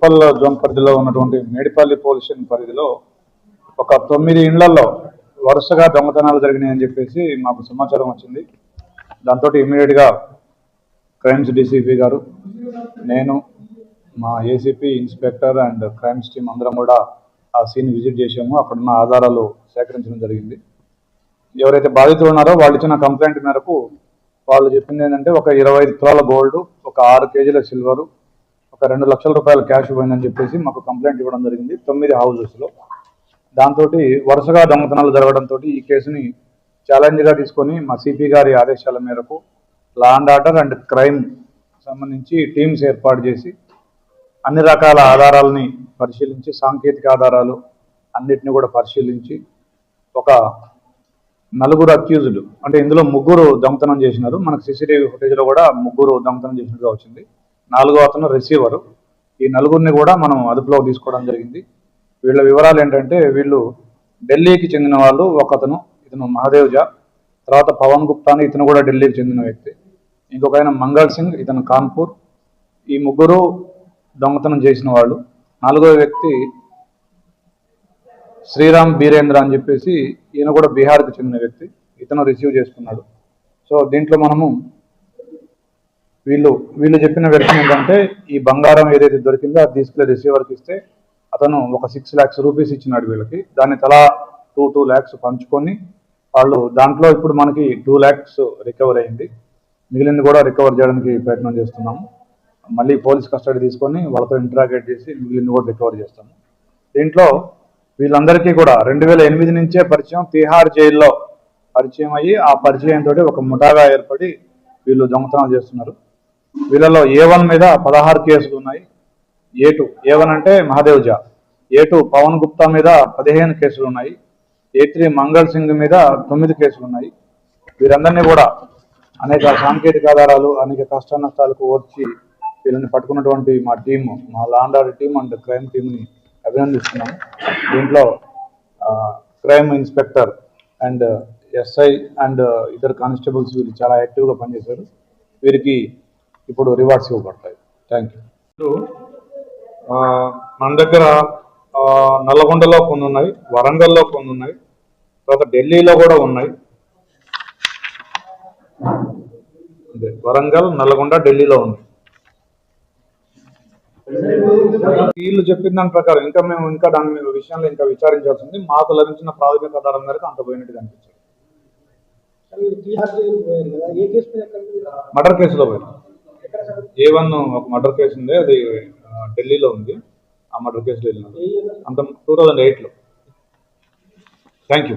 Uppal zone పరిధిలో ఉన్నటువంటి Medipalli police పరిధిలో ఒక తొమ్మిది ఇండ్లలో వరుసగా దొంగతనాలు జరిగినాయని చెప్పేసి మాకు సమాచారం వచ్చింది. దాంతో ఇమీడియట్గా క్రైమ్స్ డీసీపీ గారు నేను మా ACP inspector and crimes team అందరం కూడా ఆ సీన్ విజిట్ చేసాము అక్కడున్న ఆధారాలు సేకరించడం జరిగింది. ఎవరైతే బాధితులు ఉన్నారో వాళ్ళు ఇచ్చిన కంప్లైంట్ మేరకు వాళ్ళు చెప్పింది ఏంటంటే ఒక ఇరవై ఐదు తులాల గోల్డ్ ఒక ఆరు కేజీల సిల్వరు ఒక రెండు లక్షల రూపాయల క్యాష్ పోయిందని చెప్పేసి మాకు కంప్లైంట్ ఇవ్వడం జరిగింది. తొమ్మిది హౌజెస్లో దాంతో వరుసగా దొంగతనాలు జరగడంతో ఈ కేసుని ఛాలెంజ్గా తీసుకొని మా సిపి గారి ఆదేశాల మేరకు law and order and crime సంబంధించి టీమ్స్ ఏర్పాటు చేసి అన్ని రకాల ఆధారాలని పరిశీలించి సాంకేతిక ఆధారాలు అన్నిటిని కూడా పరిశీలించి ఒక నలుగురు అక్యూజ్డ్ అంటే ఇందులో ముగ్గురు దొంగతనం చేసినారు. మనకు సీసీటీవీ ఫుటేజ్లో కూడా ముగ్గురు దొంగతనం చేసినట్టుగా వచ్చింది. నాలుగో అతను రిసీవరు ఈ నలుగురిని కూడా మనం అదుపులోకి తీసుకోవడం జరిగింది. వీళ్ళ వివరాలు ఏంటంటే వీళ్ళు ఢిల్లీకి చెందిన వాళ్ళు ఒకతను ఇతను మహాదేవ్ జా. తర్వాత పవన్ గుప్తా అని ఇతను కూడా ఢిల్లీకి చెందిన వ్యక్తి. ఇంకొక ఆయన మంగళ్ సింగ్ ఇతను కాన్పూర్. ఈ ముగ్గురు దొంగతనం చేసిన వాళ్ళు. నాలుగో వ్యక్తి శ్రీరామ్ బీరేంద్ర అని చెప్పేసి ఈయన కూడా బీహార్కి చెందిన వ్యక్తి. ఇతను రిసీవ్ చేసుకున్నాడు. సో దీంట్లో మనము వీళ్ళు వీళ్ళు చెప్పిన వెర్షన్ ఏంటంటే ఈ బంగారం ఏదైతే దొరికిందో అది తీసుకెళ్ళి రిసీవర్కి ఇస్తే అతను ఒక సిక్స్ ల్యాక్స్ రూపీస్ ఇచ్చినాడు వీళ్ళకి. దాన్ని తలా టూ టూ ల్యాక్స్ పంచుకొని వాళ్ళు దాంట్లో ఇప్పుడు మనకి టూ ల్యాక్స్ రికవర్ అయింది. మిగిలింది కూడా రికవర్ చేయడానికి ప్రయత్నం చేస్తున్నాము. మళ్ళీ పోలీస్ కస్టడీ తీసుకొని వాళ్ళతో ఇంటరాగేట్ చేసి మిగిలింది కూడా రికవర్ చేస్తాము. దీంట్లో వీళ్ళందరికీ కూడా రెండు వేల ఎనిమిది నుంచే పరిచయం తిహార్ జైల్లో పరిచయం అయ్యి ఆ పరిచయంతో ఒక ముఠాగా ఏర్పడి వీళ్ళు దొంగతనాలు చేస్తున్నారు. వీళ్ళలో ఏ వన్ మీద పదహారు కేసులు ఉన్నాయి. ఏ టూ ఏ వన్ అంటే మహాదేవ్ జా ఏ టూ పవన్ గుప్తా మీద పదిహేను కేసులు ఉన్నాయి. ఏ త్రీ మంగళ్ సింగ్ మీద తొమ్మిది కేసులు ఉన్నాయి. వీరందరినీ కూడా అనేక సాంకేతిక ఆధారాలు అనేక కష్ట నష్టాలకు ఓర్చి వీళ్ళని పట్టుకున్నటువంటి మా టీం మా law and order team and crime టీంని అభినందిస్తున్నాము. దీంట్లో crime inspector and SI and ఇతర కానిస్టేబుల్స్ వీళ్ళు చాలా యాక్టివ్గా పనిచేశారు. వీరికి ఇప్పుడు రివార్డ్స్ ఇవ్వబడతాయి. థ్యాంక్ యూ మన దగ్గర నల్లగొండలో కొన్ని ఉన్నాయి వరంగల్లో కొన్ని ఉన్నాయి తర్వాత ఢిల్లీలో కూడా ఉన్నాయి. అదే వరంగల్ నల్లగొండ ఢిల్లీలో ఉంది వీళ్ళు చెప్పిన దాని ప్రకారం ఇంకా మేము ఇంకా దాని మీద విషయంలో ఇంకా విచారించాల్సి ఉంది. మాకు లభించిన ప్రాథమిక ఆధారం మేరకు అంత పోయినట్టు ఉంది? మర్డర్ కేసులో పోయినాం. ఏ వన్ ఒక మర్డర్ కేసు ఉంది. అది ఢిల్లీలో ఉంది. ఆ మర్డర్ కేసులో వెళ్ళినాం. అంత టూ థౌజండ్ ఎయిట్లో థ్యాంక్ యూ